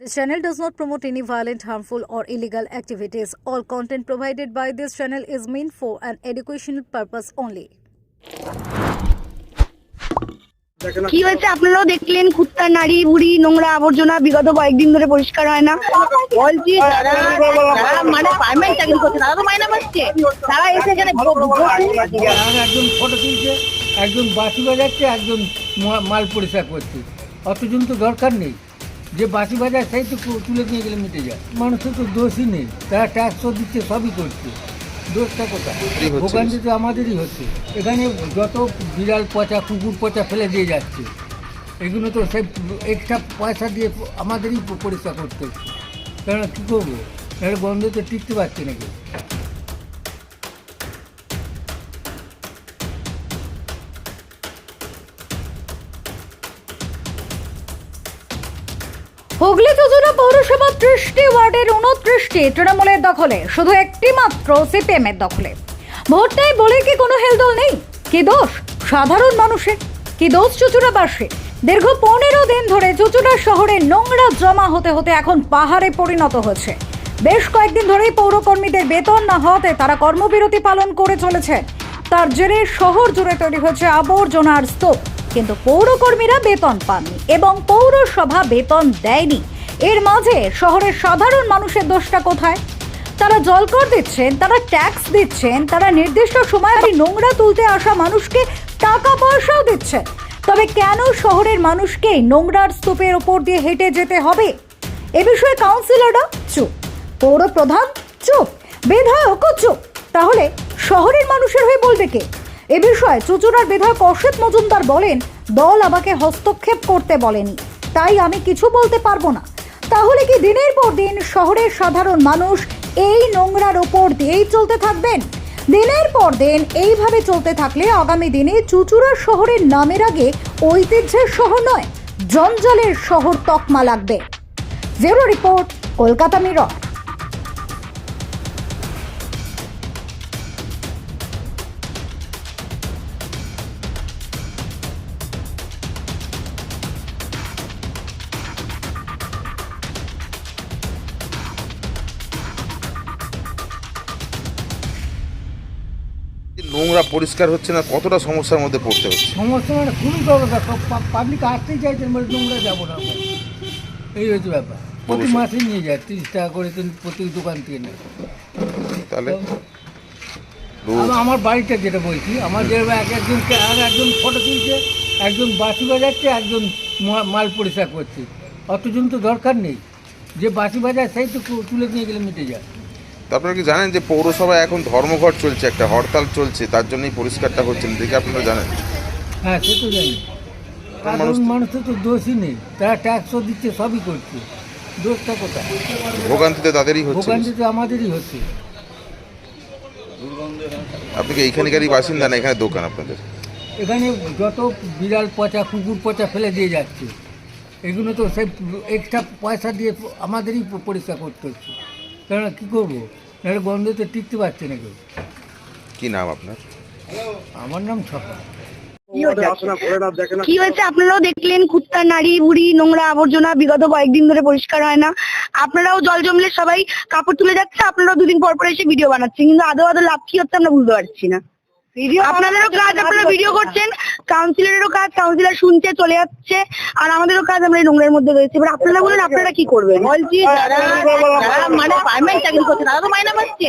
This channel does not promote any violent, harmful, or illegal activities. All content provided by this channel is meant for an educational purpose only. কি হয়েছে? আপনারাও দেখলেন কুত্তা নারী বুড়ি নোংরা আবর্জনা বিগত কয়েকদিন ধরে পরিষ্কার হয় না। বলছি মানে পারমানেন্ট চাকরি করছে তারা তো মাইনা পাচ্ছে। তারা এসে এখানে একজন ফটো তুলছে একজন বাসি বাজাচ্ছে একজন মাল পরিষ্কার করছে। অতজন তো দরকার নেই। যে বাসি বাজার সেই তো তুলে নিয়ে গেলে মিটে যায়। মানুষের তো দোষই নেই তারা ট্যাক্সও দিচ্ছে সবই করছে। দোষটা কোথায়? ভোগান্তি তো আমাদেরই হচ্ছে। এখানে যত বিড়াল পচা কুকুর পচা ফেলে দিয়ে যাচ্ছে এগুলো তো সেই এক্সট্রা পয়সা দিয়ে আমাদেরই পরিষ্কার করতে হচ্ছে। কারণ কী করব? এর গন্ধ তো টিকতে পারছে নাকি হুগলি যোজনা পৌরসভা ত্রিশটি ওয়ার্ডের উনত্রিশটি তৃণমূলের দখলে, শুধু একটি মাত্র সিপিএম এর দখলে। ভোট নেই বলে কি কোনো হেলদোল নেই? কি দোষ? সাধারণ মানুষের। কি দোষ চুচুড়াবাসী দীর্ঘ পনেরো দিন ধরে চুচুড়া শহরে নোংরা জমা হতে হতে এখন পাহাড়ে পরিণত হয়েছে। বেশ কয়েকদিন ধরেই পৌরকর্মীদের বেতন না হওয়াতে তারা কর্মবিরতি পালন করে চলেছে। তার জেরে শহর জুড়ে তৈরি হয়েছে আবর্জনার স্তূপ। কিন্তু পৌরকর্মীরা বেতন পাননি এবং পৌরসভা বেতন দেয়নি। এর মাঝে শহরের সাধারণ মানুষের দোষটা কোথায়? তারা জলকর দিচ্ছেন, তারা ট্যাক্স দিচ্ছেন, তারা নির্দিষ্ট সময় নোংরা তুলতে আসা মানুষকে টাকা পয়সাও দিচ্ছেন। তবে কেন শহরের মানুষকে নোংরার স্তূপের ওপর দিয়ে হেঁটে যেতে হবে? এ বিষয়ে কাউন্সিলররা চুপ পৌর প্রধান চুপ, বিধায়কও চুপ। তাহলে শহরের মানুষের হয়ে বলবে কে? এ বিষয়ে চুচুড়ার বিধায়ক অসিত মজুমদার বলেন, দল আমাকে হস্তক্ষেপ করতে বলেনি, তাই আমি কিছু বলতে পারব না। তাহলে কি দিনের পর দিন শহরের সাধারণ মানুষ এই নোংরার ওপর দিয়েই চলতে থাকবেন? দিনের পর দিন এইভাবে চলতে থাকলে আগামী দিনে চুচুড়া শহরের নামের আগে ঐতিহ্যের শহর নয়, জঞ্জালের শহর তকমা লাগবে। Zero report, Kolkata Mirror. নোংরা পরিষ্কার হচ্ছে না কতটা সমস্যার মধ্যে পড়তে হচ্ছে? সমস্যা মানে খুবই দরকার পাবলিক আসতেই চাইছেন বলে নোংরা যাব না এই হচ্ছে ব্যাপার। প্রতি। মাসে নিয়ে যায় তিরিশ টাকা করে প্রতি দোকান থেকে নেয়। তাহলে? আমার- বাড়িটা যেটা বলছি আমার যে এক একজনকে আর একজন ফটো তুলছে একজন বাসি বাজাচ্ছে একজন মাল পরিষ্কার করছে। অতজন তো দরকার নেই। যে বাসি বাজার সেই তো তুলে নিয়ে গেলে মিটে যায়। তো আপনারা কি জানেন যে পৌরসভায় এখন ধর্মঘট চলছে একটা হরতাল চলছে তার জন্যই পরিষ্কারটা হচ্ছে না দেখে আপনারা জানেন? হ্যাঁ সে তো জানি। মানুষ- মানুষের তো দোষই নেই তারা ট্যাক্সও দিচ্ছে সবই করছে। দোষটা কোথায়? ভোগান্তিতে তাদেরই হচ্ছে। আমাদেরই হচ্ছে। আপনি কি এইখানকারই বাসিন্দা না এখানে দোকান আপনাদের? এখানে যত বিড়াল পচা কুকুর পচা ফেলে দিয়ে যাচ্ছে। এগুলো তো সেই এক্সট্রা পয়সা দিয়ে আমাদেরই পরিষ্কার করতে হচ্ছে। কারণ কী করব? নাহলে গন্ধ তো টিকতে পারছে না কেউ। কি নাম আপনার? আমার নাম ছপা। কি হয়েছে? কি হয়েছে? আপনারাও দেখলেন কুত্তা নারী বুড়ি নোংরা আবর্জনা বিগত কয়েকদিন ধরে পরিষ্কার হয় না। আপনারাও জল জমলে সবাই কাপড় তুলে যাচ্ছে আপনারাও দুদিন পর পর এসে ভিডিও বানাচ্ছেন। কিন্তু আদৌ আদৌ লাভ কি হচ্ছে আমরা বুঝতে পারছি না। আপনাদেরও কাজ আপনারা ভিডিও করছেন কাউন্সিলরেরও কাজ কাউন্সিলর শুনছে চলে যাচ্ছে আর আমাদেরও কাজ আমরা এই নোংরার মধ্যে রয়েছে এবার আপনারা বলুন আপনারা কি করবেন বলছি মানে পারমানেন্ট চাকরি করছে তারা তো মাইনা পাচ্ছে